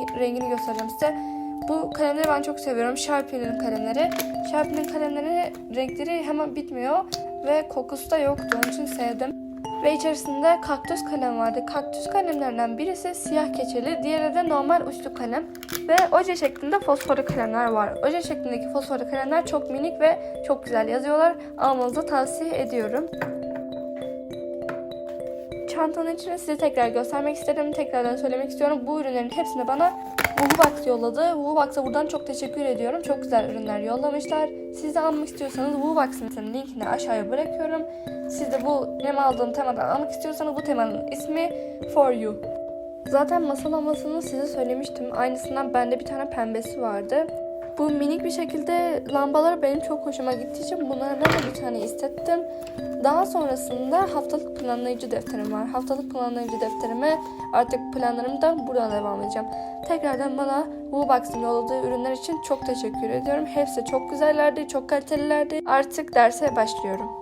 rengi- rengini göstereceğim size. Bu kalemleri ben çok seviyorum. Sharpie'nin kalemleri. Sharpie'nin kalemleri renkleri hemen bitmiyor ve kokusu da yoktu. Onun için sevdim. Ve içerisinde kaktüs kalem vardı. Kaktüs kalemlerden birisi siyah keçeli, diğeri de normal uçlu kalem. Ve oje şeklinde fosforlu kalemler var. Oje şeklindeki fosforlu kalemler çok minik ve çok güzel yazıyorlar. Almanızı tavsiye ediyorum. Çantanın içini size tekrar göstermek istedim. Tekrardan söylemek istiyorum. Bu ürünlerin hepsini bana Wubox yolladı. Wubox'a buradan çok teşekkür ediyorum. Çok güzel ürünler yollamışlar. Siz de almak istiyorsanız Wubox'ın linkini aşağıya bırakıyorum. Siz de bu benim aldığım temadan almak istiyorsanız bu temanın ismi For You. Zaten masal lambasını size söylemiştim. Aynısından bende bir tane pembesi vardı. Bu minik bir şekilde lambalar benim çok hoşuma gittiği için bunlardan da bir tane istettim. Daha sonrasında haftalık planlayıcı defterim var. Haftalık planlayıcı defterime artık planlarımı da buradan devam edeceğim. Tekrardan bana Wubox'ın yolladığı ürünler için çok teşekkür ediyorum. Hepsi çok güzellerdi, çok kalitelilerdi. Artık derse başlıyorum.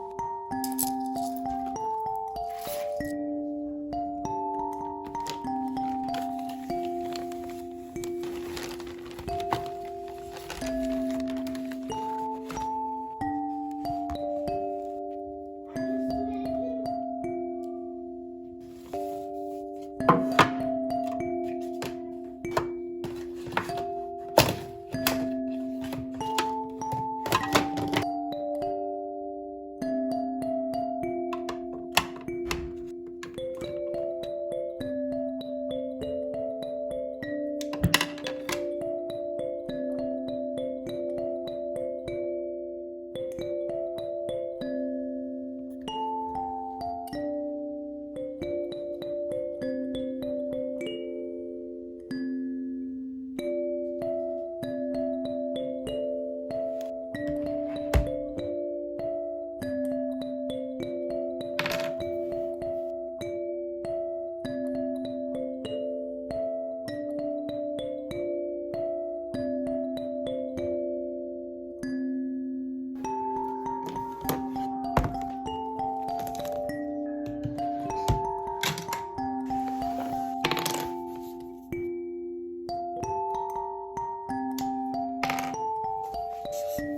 Jesus.